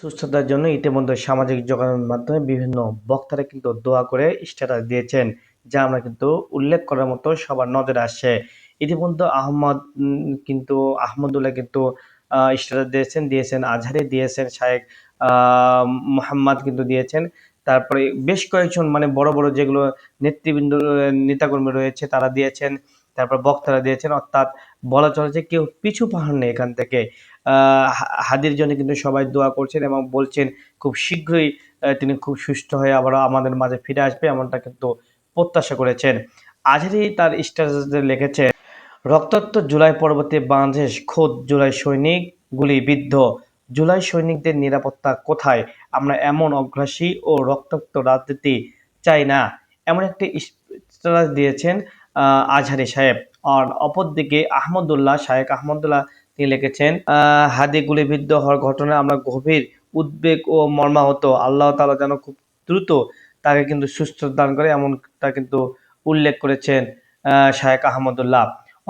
সুস্থতার জন্য ইতিমধ্যে সামাজিক যোগাযোগ মাধ্যমে বিভিন্ন বক্তারা কিন্তু দোয়া করে স্ট্যাটাস দিয়েছেন, যা আমরা কিন্তু উল্লেখ করার মতো সবার নজরে আসছে। ইতিমধ্যে আহমদ কিন্তু আহমদুল্লাহ কিন্তু স্ট্যাটাস দিয়েছেন দিয়েছেন আজহারি, দিয়েছেন শায়েক মোহাম্মদ কিন্তু দিয়েছেন। তারপরে বেশ কয়েকজন মানে বড় বড় যেগুলো নেতৃবৃন্দ, নেতাকর্মী রয়েছে তারা দিয়েছেন। তারপর বক্তারা দিয়েছেন, অর্থাৎ বলা চলে যে কেউ পিছু পাহাড় নেই এখান থেকে। হাদির জন্য কিন্তু সবাই দোয়া করছেন এবং বলছেন খুব শীঘ্রই তিনি খুব সুস্থ হয়ে আবার আমাদের মাঝে ফিরে আসবে এমনটা কিন্তু প্রত্যাশা করেছেন। আজহারি তার স্ট্যাটাসে লিখেছেন রক্তাক্ত জুলাই পরবর্তী বাংলাদেশ খোদ জুলাই সৈনিক গুলি বিদ্ধ। জুলাই সৈনিকদের নিরাপত্তা কোথায়? আমরা এমন অগ্রাসী ও রক্তাক্ত রাজনীতি চাই না। এমন একটি স্ট্যাটাস দিয়েছেন আজহারি সাহেব। আর অপরদিকে আহমদুল্লাহ শায়েক আহমদুল্লাহ, তিনি লিখেছেন হাদি গুলিবিদ্ধ হওয়ার ঘটনায় আমরা গভীর উদ্বেগ ও মর্মাহত। আল্লাহ তাআলা যেন খুব দ্রুত তাকে কিন্তু সুস্থ দান করে এমনটা কিন্তু উল্লেখ করেছেন শায়েক আহমদুল্লাহ।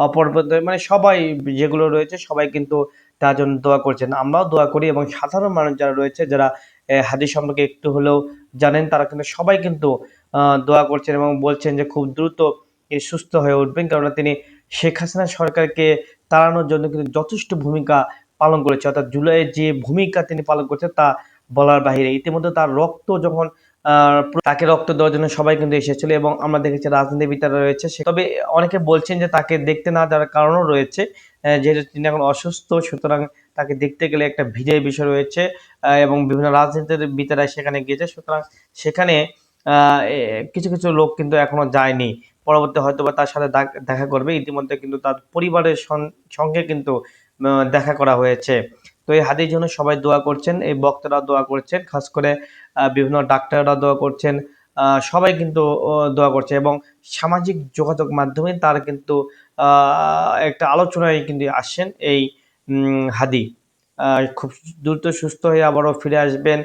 অপর মানে সবাই যেগুলো রয়েছে সবাই কিন্তু তার জন্য দোয়া করছেন। আমরাও দোয়া করি এবং সাধারণ মানুষ যারা রয়েছে, যারা হাদিস সম্পর্কে একটু হলেও জানেন, তারা কিন্তু সবাই কিন্তু দোয়া করছেন এবং বলছেন যে খুব দ্রুত তিনি সুস্থ হয়ে উঠবেন, কেননা তিনি শেখ হাসিনা সরকারকে তাড়ানোর জন্য কিন্তু যথেষ্ট ভূমিকা পালন করেছে। অর্থাৎ জুলাইয়ের যে ভূমিকা তিনি পালন করছে তা বলার বাহিরে। ইতিমধ্যে তার রক্ত যখন তাকে রক্ত দেওয়ার জন্য সবাই কিন্তু এসেছিল এবং আমরা দেখেছি রাজনীতিবিদরা রয়েছে তবে অনেকে বলছেন যে তাকে দেখতে না যাওয়ার কারণও রয়েছে যেহেতু তিনি এখন অসুস্থ, সুতরাং তাকে দেখতে গেলে একটা ভিড়ের বিষয় রয়েছে এবং বিভিন্ন রাজনীতির রাজনীতিবিদরা সেখানে গিয়েছে। সুতরাং সেখানে কিছু কিছু লোক কিন্তু এখনও যায়নি। পরবর্তী হয়তো বা তার সাথে দেখা করবে। ইতিমধ্যে কিন্তু তার পরিবারের সঙ্গে কিন্তু দেখা করা হয়েছে। তো এই হাদির জন্য সবাই দোয়া করছেন, এই বক্তারা দোয়া করছেন, খাস করে বিভিন্ন ডাক্তাররা দোয়া করছেন সবাই কিন্তু দোয়া করছে এবং সামাজিক যোগাযোগ মাধ্যমে তার কিন্তু একটা আলোচনায় কিন্তু আসছেন এই হাদি। খুব দ্রুত সুস্থ হয়ে আবারও ফিরে আসবেন।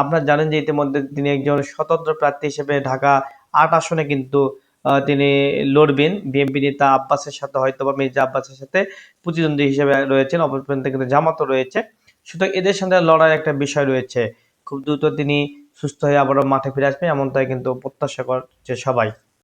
আপনারা জানেন যে ইতিমধ্যে তিনি একজন স্বতন্ত্র প্রার্থী হিসেবে ঢাকা আট আসনে কিন্তু তিনি লড়বেন। বিএনপি নেতা আব্বাসের সাথে হয়তো বা মির্জা আব্বাসের সাথে প্রতিদ্বন্দ্বী হিসেবে রয়েছেন অপর প্রান্তে কিন্তু জামাতও রয়েছে। সুতরাং এদের সাথে লড়ার একটা বিষয় রয়েছে। খুব দ্রুত তিনি সুস্থ হয়ে আবারও মাঠে ফিরে আসবেন, এমনটাই কিন্তু প্রত্যাশা করছে সবাই।